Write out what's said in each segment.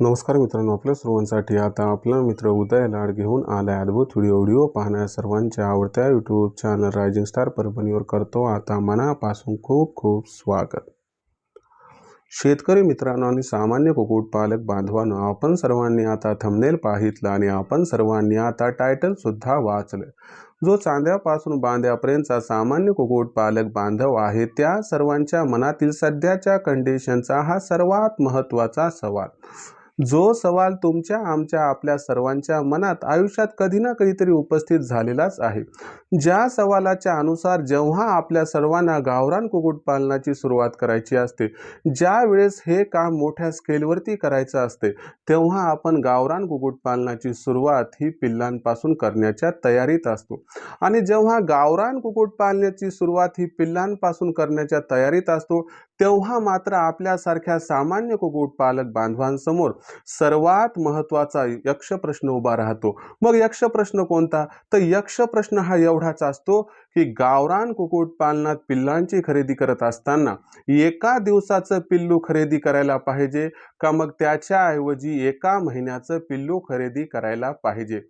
नमस्कार मित्रांनो आपल्या सर्वांसाठी आता आपला मित्र उदय लाड घेऊन आलाय अद्भुत व्हिडिओ. व्हिडिओ पाहण्या सर्वांच्या आवडत्या यूट्यूब चॅनल रायझिंग स्टार परभणीवर करतो आता मनापासून खूप खूप स्वागत. शेतकरी मित्रांनो आणि सामान्य कुक्कुटपालक बांधवांनो आपण सर्वांनी आता थंबनेल पाहितलं आणि आपण सर्वांनी आता टायटल सुद्धा वाचलं. जो चांद्यापासून बांध्यापर्यंतचा सामान्य कुक्कुटपालक बांधव आहे त्या सर्वांच्या मनातील सध्याच्या कंडिशनचा हा सर्वात महत्त्वाचा सवाल. जो सवाल तुमच्या आमच्या आपल्या सर्वांच्या मनात आयुष्यात कधी ना कधीतरी उपस्थित झालेलाच आहे. ज्या सवालाच्या अनुसार जेव्हा आपल्या सर्वांना गावरान कुक्कुटपालनाची सुरुवात करायची असते ज्या वेळेस हे काम मोठ्या स्केलवरती करायचं असते तेव्हा आपण गावरान कुक्कुटपालनाची सुरुवात ही पिल्लांपासून करण्याच्या तयारीत असतो. आणि जेव्हा गावरान कुक्कुटपालनाची सुरुवात ही पिल्लांपासून करण्याच्या तयारीत असतो तेव्हा मात्र आपल्यासारख्या सामान्य कुक्कुटपालक बांधवांसमोर सर्वात महत्त्वाचा यक्ष प्रश्न उभा राहतो. मग यक्ष प्रश्न कोणता? तर यक्ष प्रश्न हा एवढाच असतो की गावरान कुक्कुटपालनात पिल्लांची खरेदी करत असताना एका दिवसाचं पिल्लू खरेदी करायला पाहिजे का मग त्याच्याऐवजी एका महिन्याचं पिल्लू खरेदी करायला पाहिजे?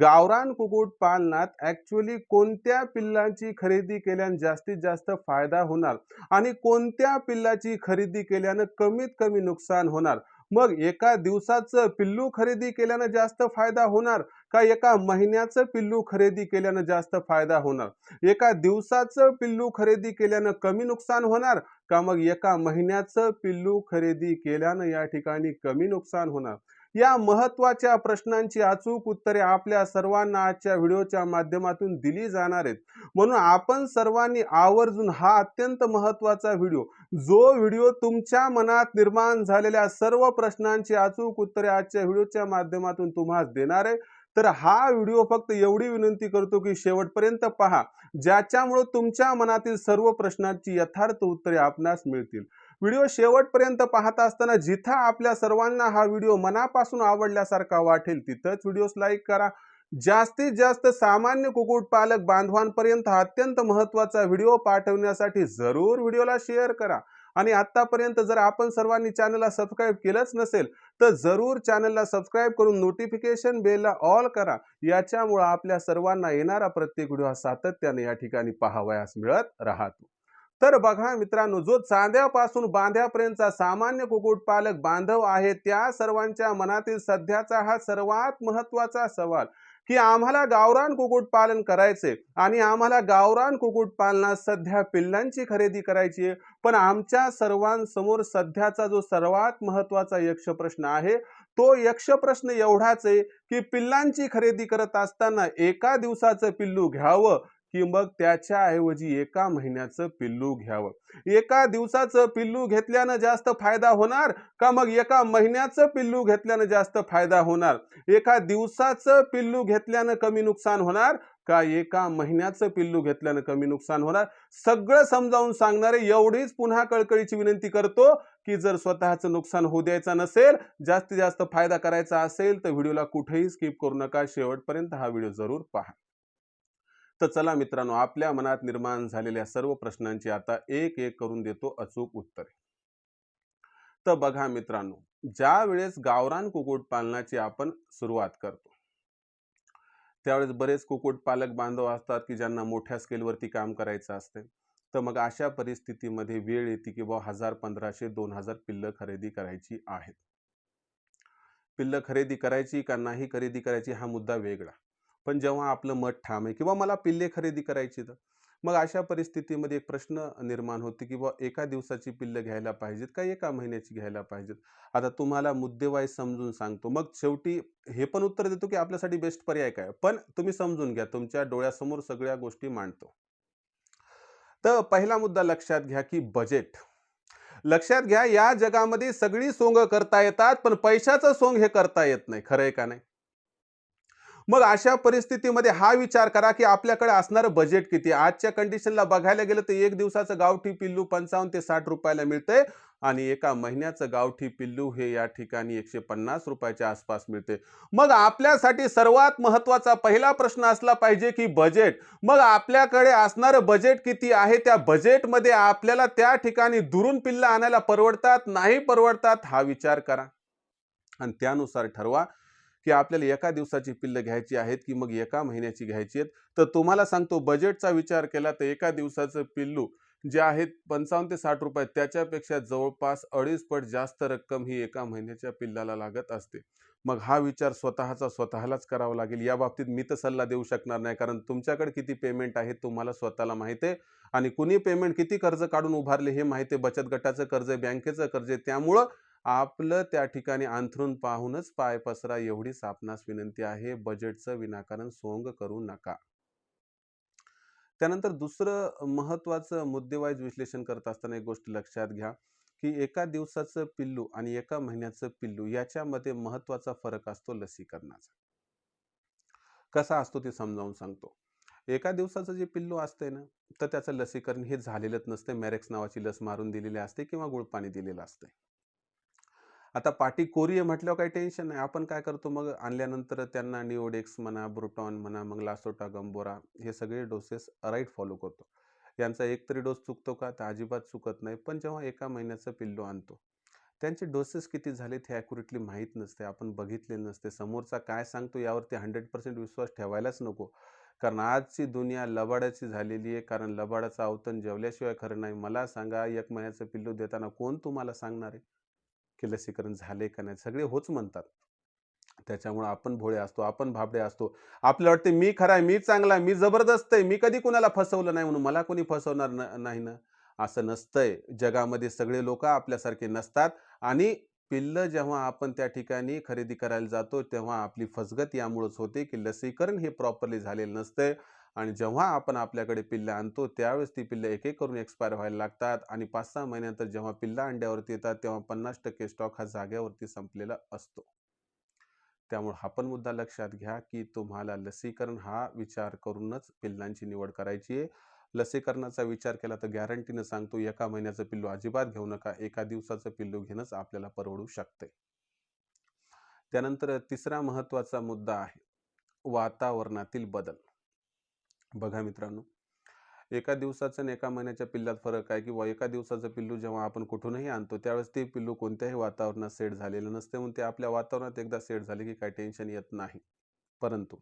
गावरान कुक्कुटपालनात ॲक्च्युली कोणत्या पिल्लांची खरेदी केल्याने जास्तीत जास्त फायदा होणार? आणि कोणत्या पिल्लाची खरेदी केल्यानं कमीत कमी नुकसान होणार? मग एका दिवसाचं पिल्लू खरेदी केल्यानं जास्त फायदा होणार का एका महिन्याचं पिल्लू खरेदी केल्यानं जास्त फायदा होणार? एका दिवसाचं पिल्लू खरेदी केल्यानं कमी नुकसान होणार का मग एका महिन्याचं पिल्लू खरेदी केल्यानं या ठिकाणी कमी नुकसान होणार? या महत्त्वाच्या प्रश्नांची अचूक उत्तरे आपल्या सर्वांना आजच्या व्हिडिओच्या माध्यमातून दिली जाणार आहेत. म्हणून आपण सर्वांनी आवर्जून हा अत्यंत महत्त्वाचा व्हिडिओ जो व्हिडिओ तुमच्या मनात निर्माण झालेल्या सर्व प्रश्नांची अचूक उत्तरे आजच्या व्हिडिओच्या माध्यमातून तुम्हाला देणार आहे तर हा व्हिडिओ फक्त एवढी विनंती करतो की शेवटपर्यंत पहा ज्याच्यामुळं तुमच्या मनातील सर्व प्रश्नांची यथार्थ उत्तरे आपणास मिळतील. व्हिडिओ शेवटपर्यंत पाहत असताना जिथं आपल्या सर्वांना हा व्हिडिओ मनापासून आवडल्यासारखा वाटेल तिथंच व्हिडिओज लाईक करा. जास्तीत जास्त सामान्य कुक्कुटपालक बांधवांपर्यंत हा अत्यंत महत्त्वाचा व्हिडिओ पाठवण्यासाठी जरूर व्हिडिओला शेअर करा. आणि आत्तापर्यंत जर आपण सर्वांनी चॅनलला सबस्क्राईब केलंच नसेल तर जरूर चॅनलला सबस्क्राईब करून नोटिफिकेशन बेलला ऑल करा. याच्यामुळं आपल्या सर्वांना येणारा प्रत्येक व्हिडिओ हा सातत्याने या ठिकाणी पाहावयास मिळत राहतो. तर बघा मित्रांनो जो चांद्यापासून बांध्यापर्यंतचा सामान्य कुक्कुटपालक बांधव आहे त्या सर्वांच्या मनातील सध्याचा हा सर्वात महत्त्वाचा सवाल की आम्हाला गावरान कुक्कुटपालन करायचे आणि आम्हाला गावरान कुक्कुटपालनात सध्या पिल्लांची खरेदी करायची आहे. पण आमच्या सर्वांसमोर सध्याचा जो सर्वात महत्त्वाचा यक्ष प्रश्न आहे तो यक्ष प्रश्न एवढाच आहे की पिल्लांची खरेदी करत असताना एका दिवसाचं पिल्लू घ्यावं की मग त्याच्याऐवजी एका महिन्याचं पिल्लू घ्यावं. एका दिवसाचं पिल्लू घेतल्यानं जास्त फायदा होणार का मग एका महिन्याचं पिल्लू घेतल्यानं जास्त फायदा होणार? एका दिवसाचं पिल्लू घेतल्यानं कमी नुकसान होणार का एका महिन्याचं पिल्लू घेतल्यानं कमी नुकसान होणार? सगळं समजावून सांगणारे एवढीच पुन्हा कळकळीची विनंती करतो की जर स्वतःचं नुकसान होऊ द्यायचं नसेल जास्तीत जास्त फायदा करायचा असेल तर व्हिडिओला कुठेही स्किप करू नका. शेवटपर्यंत हा व्हिडिओ जरूर पहा. तर चला मित्रांनो आपल्या मनात निर्माण झालेल्या सर्व प्रश्नांची आता एक एक करून देतो अचूक उत्तरे. तर बघा मित्रांनो ज्या वेळेस गावरान कुक्कुटपालनाची आपण सुरुवात करतो त्यावेळेस बरेच कुक्कुटपालक बांधव असतात की ज्यांना मोठ्या स्केलवरती काम करायचं असते. तर मग अशा परिस्थितीमध्ये वेळ येते की बा हजार पंधराशे दोन हजार पिल्लं खरेदी करायची आहेत. पिल्लं खरेदी करायची का नाही खरेदी करायची हा मुद्दा वेगळा. पण जेव्हा आपलं मत ठाम आहे किंवा मला पिल्ले खरेदी करायची तर मग अशा परिस्थितीमध्ये एक प्रश्न निर्माण होते की बा एका दिवसाची पिल्लं घ्यायला पाहिजेत का एका महिन्याची घ्यायला पाहिजेत? आता तुम्हाला मुद्देवाय समजून सांगतो. मग शेवटी हे पण उत्तर देतो की आपल्यासाठी बेस्ट पर्याय काय? पण तुम्ही समजून घ्या. तुमच्या डोळ्यासमोर सगळ्या गोष्टी मांडतो. तर पहिला मुद्दा लक्षात घ्या की बजेट लक्षात घ्या या जगामध्ये सगळी सोंग करता येतात पण पैशाचं सोंग हे करता येत नाही. खरंय का नाही? मग अशा परिस्थितीमध्ये हा विचार करा की आपल्याकडे असणारं बजेट किती आजच्या कंडिशनला बघायला गेलं तर एक दिवसाचं गावठी पिल्लू पंचावन्न ते साठ रुपयाला मिळते आणि एका महिन्याचं गावठी पिल्लू हे या ठिकाणी एकशे पन्नास रुपयाच्या आसपास मिळते मग आपल्यासाठी सर्वात महत्त्वाचा पहिला प्रश्न असला पाहिजे की बजेट मग आपल्याकडे असणारं बजेट किती आहे? त्या बजेटमध्ये आपल्याला त्या ठिकाणी दुरून पिल्ला आणायला परवडतात नाही परवडतात हा विचार करा. आणि त्यानुसार ठरवा की आपल्याला एका दिवसाची पिल्लं घ्यायची आहेत की मग एका महिन्याची घ्यायची आहेत? तर तुम्हाला सांगतो बजेटचा विचार केला तर एका दिवसाचं पिल्लू जे आहेत पंचावन्न ते साठ रुपये त्याच्यापेक्षा जवळपास अडीच पट जास्त रक्कम ही एका महिन्याच्या पिल्लाला लागत असते. मग हा विचार स्वतःचा स्वतःलाच करावा लागेल. या बाबतीत मी तर सल्ला देऊ शकणार नाही कारण तुमच्याकडे किती पेमेंट आहे तुम्हाला स्वतःला माहिती आहे आणि कुणी पेमेंट किती कर्ज काढून उभारले हे माहिती आहे. बचत गटाचं कर्ज आहे बँकेचं कर्ज आहे. त्यामुळं आपलं त्या ठिकाणी अंथरून पाहूनच पाय पसरा एवढीच आपणास विनंती आहे. बजेटचं विनाकारण सोंग करू नका. त्यानंतर दुसरं महत्वाचं मुद्देवाईज विश्लेषण करत असताना एक गोष्ट लक्षात घ्या की एका दिवसाचं पिल्लू आणि एका महिन्याचं पिल्लू याच्यामध्ये महत्त्वाचा फरक असतो लसीकरणाचा. कसा असतो ते समजावून सांगतो. एका दिवसाचं जे पिल्लू असते ना तर त्याचं लसीकरण हे झालेलंच नसते मॅरेक्स नावाची लस मारून दिलेली असते किंवा गुळपाणी दिलेलं असते आता पाटी कोरी आहे म्हटल्यावर काही टेन्शन नाही. आपण काय करतो मग? आणल्यानंतर त्यांना निओडेक्स म्हणा ब्रुटॉन म्हणा मग लासोटा गंबोरा हे सगळे डोसेस राईट फॉलो करतो. यांचा एक तरी डोस चुकतो का? तर अजिबात चुकत नाही. पण जेव्हा एका महिन्याचं पिल्लू आणतो त्यांचे डोसेस किती झालेत हे ॲक्युरेटली माहीत नसते. आपण बघितले नसते. समोरचा काय सांगतो यावरती हंड्रेड पर्सेंट विश्वास ठेवायलाच नको. कारण आजची दुनिया लबाडाची झालेली आहे. कारण लबाडाचं अवतन जेवल्याशिवाय खरं नाही. मला सांगा एक महिन्याचं पिल्लू देताना कोण तुम्हाला सांगणार आहे? की लसीकरण झाले का नाही सगळे होच म्हणतात. त्याच्यामुळे आपण भोळे असतो आपण भाबडे असतो. आपल्याला वाटते मी खरा आहे मी चांगला आहे मी जबरदस्त आहे मी कधी कुणाला फसवलं नाही म्हणून मला कोणी फसवणार नाही ना? असं नसतंय. जगामध्ये सगळे लोक आपल्यासारखे नसतात आणि पिल्लं जेव्हा आपण त्या ठिकाणी खरेदी करायला जातो तेव्हा आपली फसगत यामुळेच होते की लसीकरण हे प्रॉपरली झालेलं नसतंय. आणि जेव्हा आपण आपल्याकडे पिल्लं आणतो त्यावेळेस ती पिल्लं एक एक करून एक्सपायर व्हायला लागतात आणि पाच सहा महिन्यानंतर जेव्हा पिल्लं अंड्यावरती येतात तेव्हा पन्नास टक्के स्टॉक हा जाग्यावरती संपलेला असतो. त्यामुळे हा पण मुद्दा लक्षात घ्या की तुम्हाला लसीकरण हा विचार करूनच पिल्लांची निवड करायची आहे. लसीकरणाचा विचार केला तर गॅरंटीनं सांगतो एका महिन्याचं पिल्लू अजिबात घेऊ नका एका दिवसाचं पिल्लू घेणंच आपल्याला परवडू शकते त्यानंतर तिसरा महत्त्वाचा मुद्दा आहे वातावरणातील बदल. बघा मित्रांनो एका दिवसाचं आणि एका महिन्याच्या पिल्लात फरक आहे किंवा एका दिवसाचं पिल्लू जेव्हा आपण कुठूनही आणतो त्यावेळेस ते पिल्लू कोणत्याही वातावरणात सेट झालेलं नसते. म्हणून ते आपल्या वातावरणात एकदा सेट झाले की काही टेन्शन येत नाही. परंतु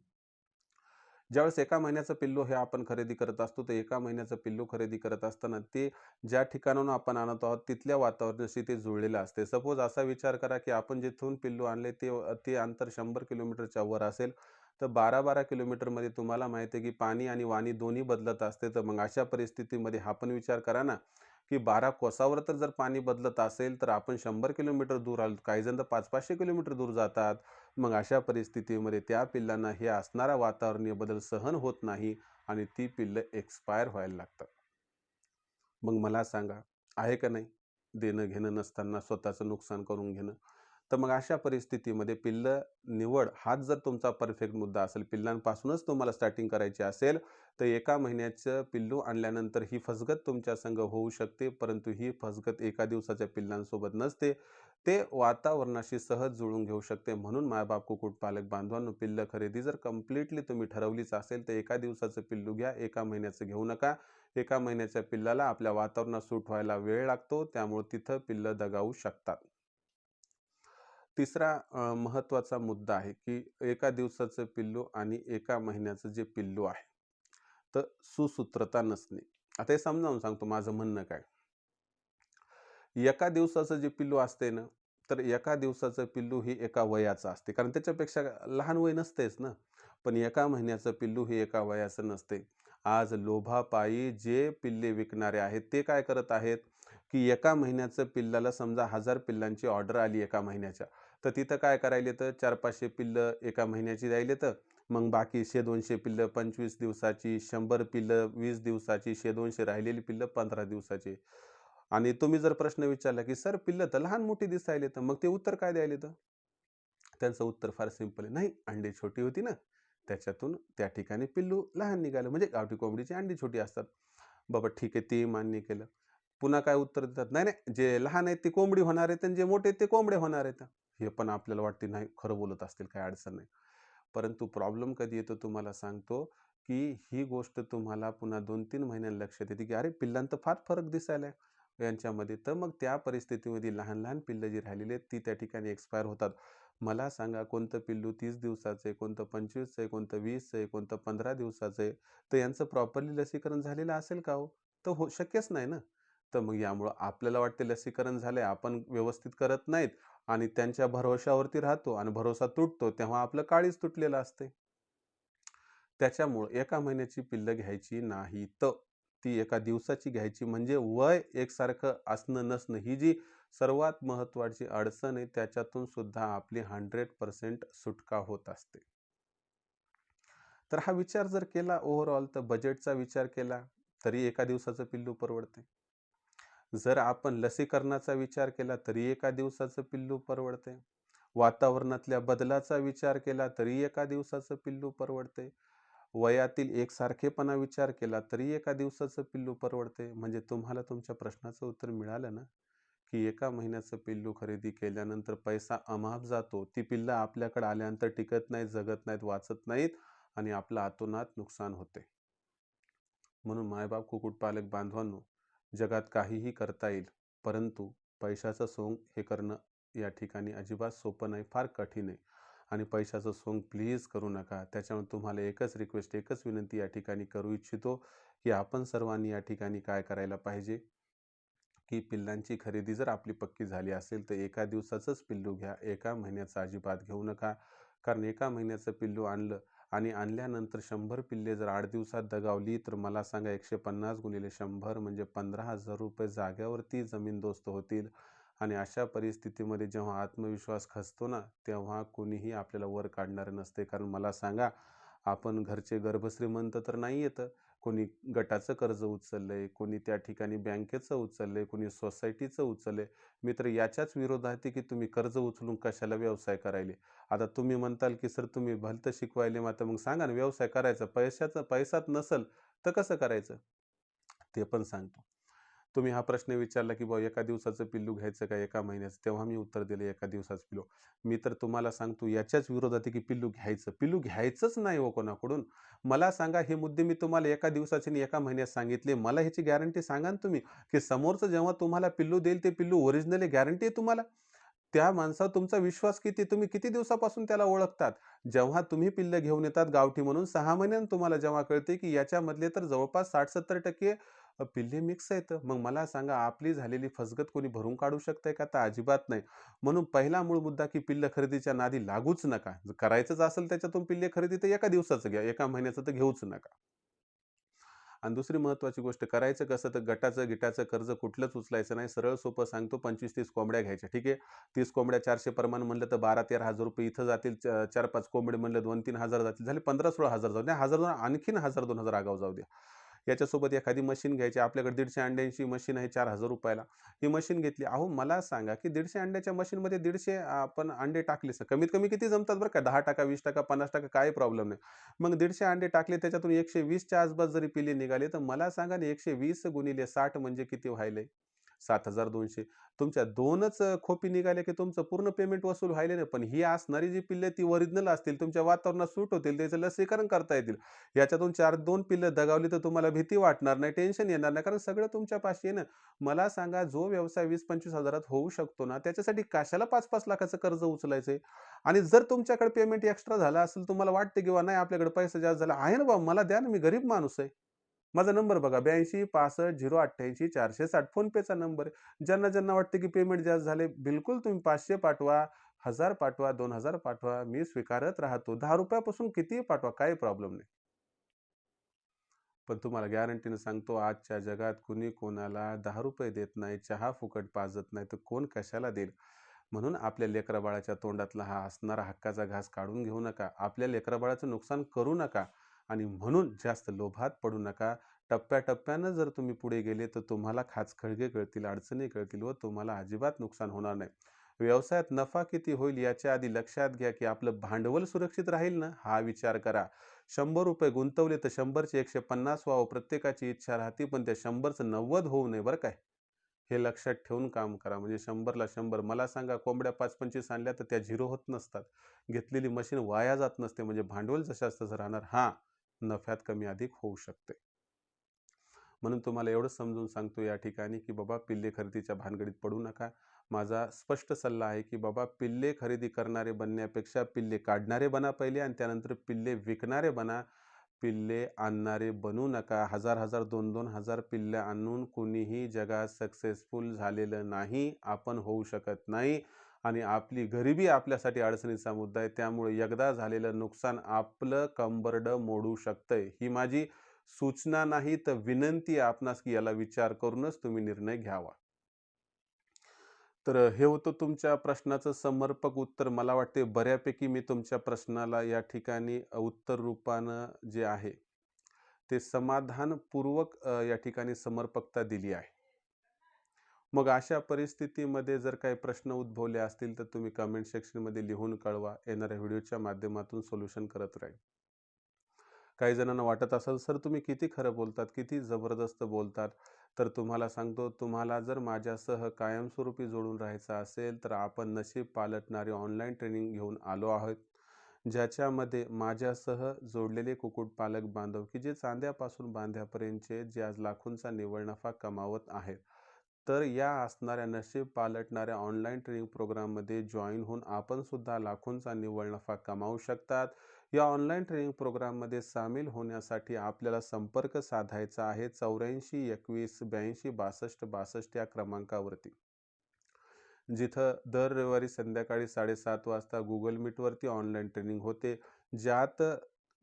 ज्यावेळेस एका महिन्याचं पिल्लू हे आपण खरेदी करत असतो तर एका महिन्याचं पिल्लू खरेदी करत असताना ते ज्या ठिकाणाहून आपण आणत आहोत तिथल्या वातावरणाशी ते जुळलेलं असते. सपोज असा विचार करा की आपण जिथून पिल्लू आणले ते ते अंतर शंभर किलोमीटरच्या वर असेल तर बारा बारा किलोमीटरमध्ये तुम्हाला माहिती आहे की पाणी आणि वाणी दोन्ही बदलत असते. तर मग अशा परिस्थितीमध्ये हा पण विचार करा ना की बारा कोसावर तर जर पाणी बदलत असेल तर आपण शंभर किलोमीटर दूर आलो काही जण तर पाच पाचशे किलोमीटर दूर जातात. मग अशा परिस्थितीमध्ये त्या पिल्लांना हे असणारा वातावरणीय बदल सहन होत नाही आणि ती पिल्लं एक्सपायर व्हायला लागतात. मग मला सांगा आहे का नाही? देणं घेणं नसताना स्वतःचं नुकसान करून घेणं. तर मग अशा परिस्थितीमध्ये पिल्लं निवड हाच जर तुमचा परफेक्ट मुद्दा असेल पिल्लांपासूनच तुम्हाला स्टार्टिंग करायची असेल तर एका महिन्याचं पिल्लू आणल्यानंतर ही फसगत तुमच्या संग होऊ शकते परंतु ही फसगत एका दिवसाच्या पिल्लांसोबत नसते. ते वातावरणाशी सहज जुळून घेऊ शकते. म्हणून मायबाप कुक्कुटपालक बांधवांनो पिल्लं खरेदी जर कम्प्लिटली तुम्ही ठरवलीच असेल तर एका दिवसाचं पिल्लू घ्या एका महिन्याचं घेऊ नका. एका महिन्याच्या पिल्लाला आपल्या वातावरणात सूट व्हायला वेळ लागतो त्यामुळे तिथं पिल्लं दगावू शकतात. तिसरा महत्त्वाचा मुद्दा आहे की एका दिवसाचं पिल्लू आणि एका महिन्याचं जे पिल्लू आहे तर सुसूत्रता नसणे. आता हे समजावून सांगतो माझं म्हणणं काय. एका दिवसाचं जे पिल्लू असते ना तर एका दिवसाचं पिल्लू ही एका वयाचं असते. कारण त्याच्यापेक्षा लहान वय नसतेच ना. पण एका महिन्याचं पिल्लू हे एका वयाचं नसते. आज लोभापायी जे पिल्ले विकणारे आहेत ते काय करत आहेत की एका महिन्याचं पिल्लाला समजा हजार पिल्लांची ऑर्डर आली एका महिन्याच्या. तर तिथं काय करायले तर चार पाचशे पिल्लं एका महिन्याची द्यायले तर मग बाकी शे दोनशे पिल्लं पंचवीस दिवसाची शंभर पिल्लं वीस दिवसाची शे दोनशे राहिलेली पिल्लं पंधरा दिवसाची. आणि तुम्ही जर प्रश्न विचारला की सर पिल्लं तर लहान मोठी दिसायले तर मग ते उत्तर काय द्यायले तर त्यांचं उत्तर फार सिंपल आहे. नाही अंडी छोटी होती ना त्याच्यातून त्या ठिकाणी पिल्लू लहान निघालं. म्हणजे गावठी कोंबडीची अंडी छोटी असतात. बाबा ठीक आहे ते मान्य केलं. पुन्हा काय उत्तर देतात? नाही नाही जे लहान आहेत ते कोंबडी होणार आहेत आणि जे मोठे आहेत ते कोंबडे होणार आहेत. हे पण आपल्याला वाटते नाही खरं बोलत असतील काही अडचण नाही. परंतु प्रॉब्लेम कधी येतो तुम्हाला सांगतो की ही गोष्ट तुम्हाला पुन्हा दोन तीन महिन्यांनी लक्षात येते की अरे पिल्लांत फार फरक दिसायला यांच्यामध्ये. तर मग त्या परिस्थितीमध्ये लहान लहान पिल्लं जी राहिलेली आहेत ती त्या ठिकाणी एक्सपायर होतात. मला सांगा कोणतं पिल्लू तीस दिवसाचं आहे कोणतं पंचवीसचं आहे कोणतं वीसचं आहे कोणतं पंधरा दिवसाचं आहे? तर यांचं प्रॉपरली लसीकरण झालेलं असेल का हो? तर हो शक्यच नाही ना. तर मग यामुळं आपल्याला वाटते लसीकरण झालं आहे आपण व्यवस्थित करत नाहीत. आणि त्यांच्या भरोशावरती राहतो आणि भरोसा तुटतो तेव्हा आपलं काळीच तुटलेलं असते. त्याच्यामुळं एका महिन्याची पिल्लं घ्यायची नाही तर ती एका दिवसाची घ्यायची म्हणजे वय एकसारखं असणं नसणं ही जी सर्वात महत्त्वाची अडचण आहे त्याच्यातून सुद्धा आपली हंड्रेड पर्सेंट सुटका होत असते. तर हा विचार जर केला ओव्हरऑल तर बजेटचा विचार केला तरी एका दिवसाचं पिल्लू परवडते. जर आपण लसीकरणाचा विचार केला तरी एका दिवसाचं पिल्लू परवडते वातावरणातल्या बदलाचा विचार केला तरी एका दिवसाचं पिल्लू परवडते वयातील एकसारखेपणा विचार केला तरी एका दिवसाचं पिल्लू परवडते म्हणजे तुम्हाला तुमच्या प्रश्नाचं उत्तर मिळालं ना की एका महिन्याचं पिल्लू खरेदी केल्यानंतर पैसा अमाप जातो. ती पिल्लं आपल्याकडे आल्यानंतर टिकत नाहीत जगत नाहीत वाचत नाहीत आणि आपलं आतोनात नुकसान होते म्हणून मायबाप कुक्कुटपालक बांधवांनो जगात काहीही करता येईल परंतु पैशाचं सोंग हे करणं या ठिकाणी अजिबात सोपं नाही फार कठीण आहे. आणि पैशाचं सोंग प्लीज करू नका. त्याच्यामुळे तुम्हाला एकच रिक्वेस्ट एकच विनंती या ठिकाणी करू इच्छितो की आपण सर्वांनी या ठिकाणी काय करायला पाहिजे? की पिल्लांची खरेदी जर आपली पक्की झाली असेल तर एका दिवसाचंच पिल्लू घ्या. एका महिन्याचं अजिबात घेऊ नका. कारण एका महिन्याचं पिल्लू आणलं आणि आणल्यानंतर शंभर पिल्ले जर आठ दिवसात दगावली तर मला सांगा एकशे पन्नास गुणिले शंभर म्हणजे पंधरा हजार रुपये जाग्यावरती जमीनदोस्त होतील. आणि अशा परिस्थितीमध्ये जेव्हा आत्मविश्वास खचतो ना तेव्हा कोणीही आपल्याला वर काढणारे नसते. कारण मला सांगा आपण घरचे गर्भश्रीमंत तर नाही येतं कोणी गटाचं कर्ज उचललंय कोणी त्या ठिकाणी बँकेचं उचललंय कोणी सोसायटीचं उचललंय. आहे मित्र याच्याच विरोधात की तुम्ही कर्ज उचलून कशाला व्यवसाय करायले? आता तुम्ही म्हणताल की सर तुम्ही भलतं शिकवायले मात्र मग सांगा ना व्यवसाय करायचा पैशाचं पैसात नसल तर कसं करायचं? ते पण सांगतो. तुम्ही हा प्रश्न विचारला की बाबा एका दिवसाचं पिल्लू घ्यायचं का एका महिन्याचं? तेव्हा मी उत्तर दिलं एका दिवसाचं पिल्लू. मी तर तुम्हाला सांगतो याच्याच विरोधात की पिल्लू घ्यायचं. पिल्लू घ्यायचंच नाही हो कोणाकडून. मला सांगा हे मुद्दे मी तुम्हाला एका दिवसाचे आणि एका महिन्यात सांगितले. मला ह्याची गॅरंटी सांगा ना तुम्ही की समोरचं जेव्हा तुम्हाला पिल्लू देईल ते पिल्लू ओरिजिनली गॅरंटी आहे तुम्हाला? त्या माणसावर तुमचा विश्वास किती तुम्ही किती दिवसापासून त्याला ओळखतात? जेव्हा तुम्ही पिल्लं घेऊन येतात गावठी म्हणून सहा महिन्यानं तुम्हाला जेव्हा कळते की याच्यामधले तर जवळपास साठ सत्तर टक्के पिल्ले मिक्स आहेत. मग मला सांगा आपली झालेली फसगत कोणी भरून काढू शकतंय का? तर अजिबात नाही. म्हणून पहिला मूळ मुद्दा की पिल्ल खरेदीच्या नादी लागूच नका. जर करायचंच असेल त्याच्यातून पिल्ले खरेदी तर एका दिवसाचं घ्या एका महिन्याचं तर घेऊच नका. आणि दुसरी महत्त्वाची गोष्ट करायचं कसं तर गटाचं गिटाचं कर्ज कुठलंच उचलायचं नाही. सरळ सोपं सांगतो पंचवीस तीस कोंबड्या घ्यायच्या ठीक आहे? तीस कोंबड्या चारशे प्रमाण म्हणलं तर बारा तेरा हजार रुपये इथं जातील चार पाच कोंबडे म्हणलं दोन तीन हजार जातील झाले पंधरा सोळा हजार जाऊ द्या हजार दोन आणखीन हजार दोन हजार आगाव जाऊ द्या. याच्यासोबत एखादी मशीन घ्यायची आपल्याकडे दीडशे अंड्यांची मशीन आहे चार हजार रुपयाला. ही मशीन घेतली. अहो मला सांगा की दीडशे अंड्याच्या मशीनमध्ये दीडशे आपण अंडे टाकले सर. कमीत कमी किती जमतात बरं का? दहा टक्का वीस टक्का पन्नास टक्का काही प्रॉब्लेम नाही. मग दीडशे अंडे टाकले त्याच्यातून एकशे वीसच्या आसपास जरी पिले निघाले तर मला सांगा ना एकशे वीस गुणिले साठ म्हणजे किती व्हायले? सात हजार दोनशे. तुमच्या दोनच खोपी निघाले की तुमचं पूर्ण पेमेंट वसूल व्हायले नाही. पण ही असणारी जी पिल्ले ती ओरिजिनल असतील तुमच्या वातावरणात सूट होतील त्याचं लसीकरण करता येतील. याच्यातून चार दोन पिल्लं दगावली तर तुम्हाला भीती वाटणार नाही टेन्शन येणार नाही. कारण सगळं तुमच्या पाशी आहे ना. मला सांगा जो व्यवसाय वीस पंचवीस हजारात होऊ शकतो ना त्याच्यासाठी कशाला पाच पाच लाखाचं कर्ज उचलायचं आणि जर तुमच्याकडे पेमेंट एक्स्ट्रा झालं असेल तुम्हाला वाटते किंवा नाही आपल्याकडे पैसा जास्त झाला. आहे ना बाबा मला द्या ना मी गरीब माणूस आहे. माझा नंबर बघा ब्याऐंशी पासष्ट झिरो अठ्ठ्याऐंशी चारशे साठ. फोनपेचा नंबर. आहे ज्यांना ज्यांना वाटतं की पेमेंट जास्त झाले बिलकुल तुम्ही पाचशे पाठवा हजार पाठवा दोन हजार पाठवा. मी स्वीकारत राहतो. दहा रुपयापासून कितीही पाठवा काही प्रॉब्लेम नाही. पण तुम्हाला गॅरंटीनं सांगतो आजच्या जगात कुणी कोणाला दहा रुपये देत नाही चहा फुकट पाजत नाही तर कोण कशाला देईल? म्हणून आपल्या लेकराबाळाच्या तोंडातला हा असणारा हक्काचा घास काढून घेऊ नका. आपल्या लेकराबाळाचं नुकसान करू नका. आणि म्हणून जास्त लोभात पडू नका. टप्प्याटप्प्यानं जर तुम्ही पुढे गेले तर तुम्हाला खाचखळगे कळतील अडचणी कळतील व तुम्हाला अजिबात नुकसान होणार नाही. व्यवसायात नफा किती होईल याच्या आधी लक्षात घ्या की आपलं भांडवल सुरक्षित राहील ना? हा विचार करा. शंभर रुपये गुंतवले तर शंभरचे एकशे पन्नास व्हावं प्रत्येकाची इच्छा राहते पण त्या शंभरचं नव्वद होऊ नये बरं काय. हे लक्षात ठेवून काम करा. म्हणजे शंभरला शंभर. मला सांगा कोंबड्या पाच पंचवीस आणल्या तर त्या झिरो होत नसतात. घेतलेली मशीन वाया जात नसते म्हणजे भांडवल जशाच तसं राहणार. हां. नफ्यात कमी अधिक होऊ शकते. म्हणून तुम्हाला एवढं समजून सांगतो या ठिकाणी की बाबा पिल्ले खरेदीच्या भानगडीत पडू नका. माझा स्पष्ट सल्ला आहे की बाबा पिल्ले खरेदी करणारे बनण्यापेक्षा पिल्ले काढणारे बना पहिले आणि त्यानंतर पिल्ले विकणारे बना. पिल्ले आणणारे बनू नका. हजार हजार दोन दोन हजार पिल्ले आणून कुणीही जगात सक्सेसफुल झालेलं नाही. आपण होऊ शकत नाही. आणि आपली गरिबी आपल्यासाठी अडचणीचा मुद्दा आहे. त्यामुळे एकदा झालेलं नुकसान आपलं कंबरडं मोडू शकतंय. ही माझी सूचना नाही तर विनंती आपणास की याला विचार करूनच तुम्ही निर्णय घ्यावा. तर हे होतं तुमच्या प्रश्नाचं समर्पक उत्तर. मला वाटते बऱ्यापैकी मी तुमच्या प्रश्नाला या ठिकाणी उत्तर रूपानं जे आहे ते समाधानपूर्वक या ठिकाणी समर्पकता दिली आहे. मग अशा परिस्थितीमध्ये जर काही प्रश्न उद्भवले असतील तर तुम्ही कमेंट सेक्शनमध्ये लिहून कळवा येणाऱ्या व्हिडिओच्या माध्यमातून सोल्युशन करत राहील. काही जणांना वाटत असेल सर तुम्ही किती खरं बोलतात किती जबरदस्त बोलतात? तर तुम्हाला सांगतो तुम्हाला जर माझ्यासह कायमस्वरूपी जोडून राहायचं असेल तर आपण नशीब पालटणारी ऑनलाईन ट्रेनिंग घेऊन आलो आहोत ज्याच्यामध्ये माझ्यासह जोडलेले कुक्कुटपालक बांधव की जे चांद्यापासून बांध्यापर्यंतचे जे आज लाखोंचा निवळ नफा कमावत आहेत तर या असणाऱ्या नशीब पालटणाऱ्या ऑनलाईन ट्रेनिंग प्रोग्राममध्ये जॉईन होऊन आपण सुद्धा लाखोंचा निव्वळ नफा कमावू शकतात. या ऑनलाईन ट्रेनिंग प्रोग्राममध्ये सामील होण्यासाठी आपल्याला संपर्क साधायचा आहे चौऱ्याऐंशी एकवीस ब्याऐंशी बासष्ट बासष्ट या क्रमांकावरती. जिथं दर रविवारी संध्याकाळी साडेसात वाजता गुगल मीटवरती ऑनलाईन ट्रेनिंग होते. ज्यात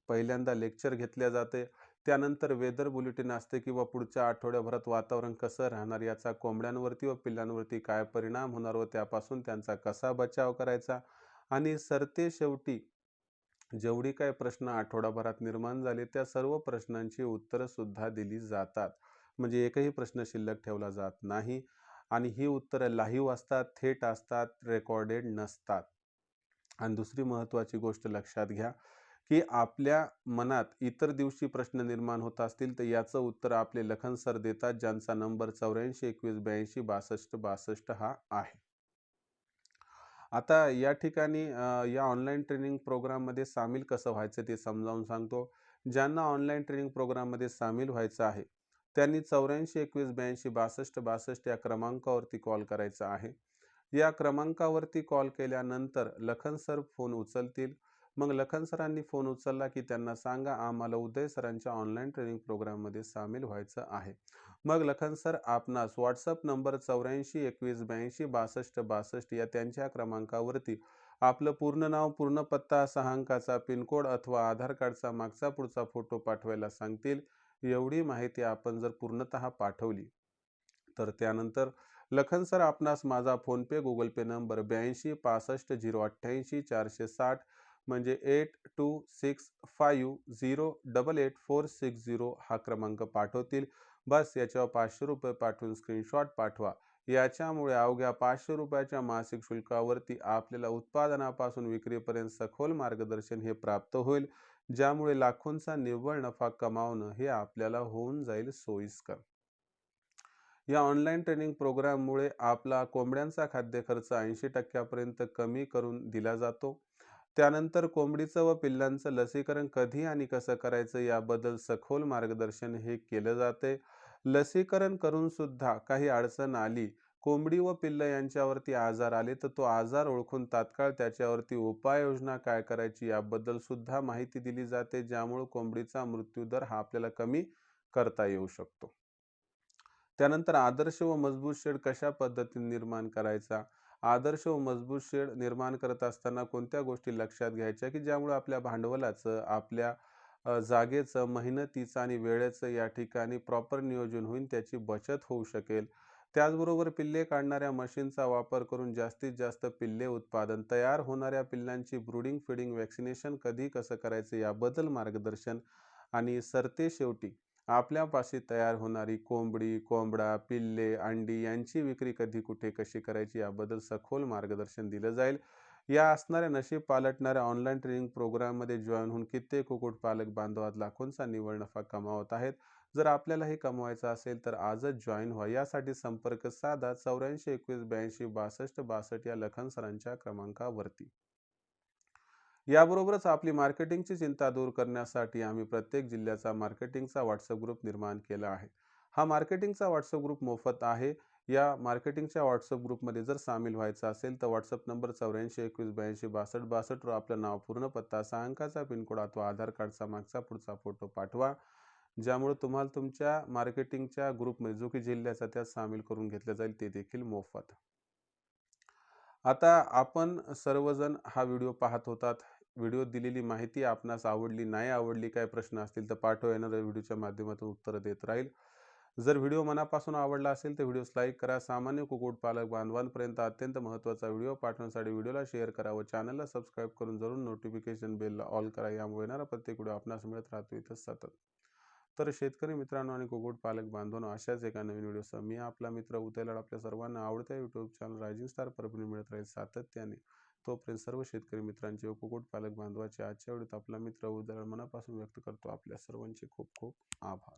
पहिल्यांदा लेक्चर घेतल्या जाते. त्यानंतर वेदर बुलेटिन असते किंवा पुढच्या आठवड्याभरात वातावरण कसं राहणार याचा कोंबड्यांवरती व पिल्लांवरती काय परिणाम होणार व त्यापासून त्यांचा कसा बचाव करायचा? आणि सरते शेवटी जेवढी काय प्रश्न आठवडाभरात निर्माण झाले त्या सर्व प्रश्नांची उत्तरंसुद्धा दिली जातात. म्हणजे एकही प्रश्न शिल्लक ठेवला जात नाही आणि ही उत्तरं लाईव्ह असतात थेट असतात रेकॉर्डेड नसतात. आणि दुसरी महत्त्वाची गोष्ट लक्षात घ्या की आपल्या मनात इतर दिवशी प्रश्न निर्माण होत असतील तर याचं उत्तर आपले लखन सर देतात ज्यांचा नंबर चौऱ्याऐंशी एकवीस ब्याऐंशी बासष्ट बासष्ट हा आहे. आता या ठिकाणी या ऑनलाईन ट्रेनिंग प्रोग्राममध्ये सामील कसं व्हायचं ते समजावून सांगतो. ज्यांना ऑनलाईन ट्रेनिंग प्रोग्राममध्ये सामील व्हायचं आहे त्यांनी चौऱ्याऐंशी एकवीस ब्याऐंशी बासष्ट बासष्ट या क्रमांकावरती कॉल करायचा आहे. या क्रमांकावरती कॉल केल्यानंतर लखन सर फोन उचलतील. मग लखन सरांनी फोन उचलला की त्यांना सांगा आम्हाला उदय सरांच्या ऑनलाईन ट्रेनिंग प्रोग्राममध्ये सामील व्हायचं आहे. मग लखन सर आपणास व्हॉट्सअप नंबर चौऱ्याऐंशी एकवीस ब्याऐंशी बासष्ट बासष्ट या त्यांच्या क्रमांकावरती आपलं पूर्ण नाव पूर्ण पत्ता सहा अंकाचा पिनकोड अथवा आधार कार्डचा मागचा पुढचा फोटो पाठवायला सांगतील एवढी माहिती आपण जर पूर्णतः पाठवली. तर त्यानंतर लखन सर आपणास माझा फोनपे गुगल पे नंबर ब्याऐंशी पासष्ट झिरो अठ्ठ्याऐंशी चारशे साठ म्हणजे eight two six five zero double eight four six zero हा क्रमांक पाठवतील. बस याच्यावर पाचशे रुपये पाठवून स्क्रीनशॉट पाठवा. याच्यामुळे अवघ्या पाचशे रुपयाच्या मासिक शुल्कावरती आपल्याला उत्पादनापासून विक्रीपर्यंत सखोल मार्गदर्शन हे प्राप्त होईल ज्यामुळे लाखोंचा निव्वळ नफा कमावणं हे आपल्याला होऊन जाईल सोयीस्कर. या ऑनलाईन ट्रेनिंग प्रोग्राममुळे आपला कोंबड्यांचा खाद्य खर्च ऐंशी टक्क्यापर्यंत कमी करून दिला जातो. त्यानंतर कोंबडीचं व पिल्लांचं लसीकरण कधी आणि कसं करायचं याबद्दल सखोल मार्गदर्शन हे केलं जाते. लसीकरण करून सुद्धा काही अडचण आली कोंबडी व पिल्ल यांच्यावरती आजार आले तर तो आजार ओळखून तात्काळ त्याच्यावरती उपाययोजना काय करायची याबद्दल सुद्धा माहिती दिली जाते ज्यामुळे कोंबडीचा मृत्यूदर हा आपल्याला कमी करता येऊ शकतो. त्यानंतर आदर्श व मजबूत शेड कशा पद्धतीने निर्माण करायचा? आदर्श व मजबूत शेड निर्माण करत असताना कोणत्या गोष्टी लक्षात घ्यायच्या की ज्यामुळे आपल्या भांडवलाचं आपल्या जागेचं मेहनतीचं आणि वेळेचं या ठिकाणी प्रॉपर नियोजन होईल त्याची बचत होऊ शकेल? त्याचबरोबर पिल्ले काढणाऱ्या मशीनचा वापर करून जास्तीत जास्त पिल्ले उत्पादन तयार होणाऱ्या पिल्लांची ब्रुडिंग फिडिंग वॅक्सिनेशन कधी कसं करायचं याबद्दल मार्गदर्शन? आणि सरते शेवटी आपल्यापाशी तयार होणारी कोंबडी कोंबडा पिल्ले अंडी यांची विक्री कधी कुठे कशी करायची याबद्दल सखोल मार्गदर्शन दिलं जाईल. या असणाऱ्या नशीब पालटणाऱ्या ऑनलाईन ट्रेनिंग प्रोग्राममध्ये जॉईन होऊन कित्येक कुक्कुटपालक बांधवात लाखोंचा निवड नफा कमावत आहेत. जर आपल्याला हे कमवायचं असेल तर आजच जॉईन व्हा. यासाठी संपर्क साधा चौऱ्याऐंशी एकवीस ब्याऐंशी बासष्ट बासष्ट या लखन सरांच्या क्रमांकावरती. याबरोबरच आपली मार्केटिंगची चिंता दूर करण्यासाठी आम्ही प्रत्येक जिल्ह्याचा मार्केटिंगचा व्हॉट्सअप ग्रुप निर्माण केला आहे. हा मार्केटिंगचा व्हॉट्सअप ग्रुप मोफत आहे. या मार्केटिंगच्या व्हॉट्सअप ग्रुपमध्ये जर सामील व्हायचं असेल तर व्हॉट्सअप नंबर चौऱ्याऐंशी एकवीस ब्याऐंशी बासष्ट बासष्टवर आपलं नाव पूर्ण पत्ता सहा अंकाचा पिनकोड अथवा आधार कार्डचा मागचा पुढचा फोटो पाठवा. ज्यामुळे तुम्हाला तुमच्या मार्केटिंगच्या ग्रुपमध्ये जो की जिल्ह्याचा त्यात सामील करून घेतलं जाईल ते देखील मोफत. आता आपण सर्वजण हा व्हिडिओ पाहत होतात. व्हिडिओ दिलेली माहिती आपणास आवडली नाही आवडली काय प्रश्न असतील तर पाठव. येणाऱ्या व्हिडिओच्या माध्यमातून उत्तरं देत राहील. जर व्हिडिओ मनापासून आवडला असेल तर व्हिडिओस लाईक करा. सामान्य कुक्कुटपालक बांधवांपर्यंत अत्यंत महत्त्वाचा व्हिडिओ. पाठवण्यासाठी व्हिडिओला शेअर करा व चॅनलला सबस्क्राईब करून जरूर नोटिफिकेशन बेलला ऑल करा. यामुळे येणारा प्रत्येक व्हिडिओ आपणास मिळत राहतो इथं सतत. तर शेतकरी मित्रांनो आणि कुक्कुटपालक बांधवांनो अशाच एका नवीन व्हिडिओसह मी आपला मित्र उदयलाड आपल्या सर्वांना आवडत्या YouTube channel Rising Star Parbhani मिळत राहील सातत्याने. तोपर्यंत सर्व शेतकरी मित्रांचे व कुक्कुटपालक बांधवाचे आजच्या वेळेत आपला मित्र उदाहरण मनापासून व्यक्त करतो. आपल्या सर्वांचे खूप खूप आभार.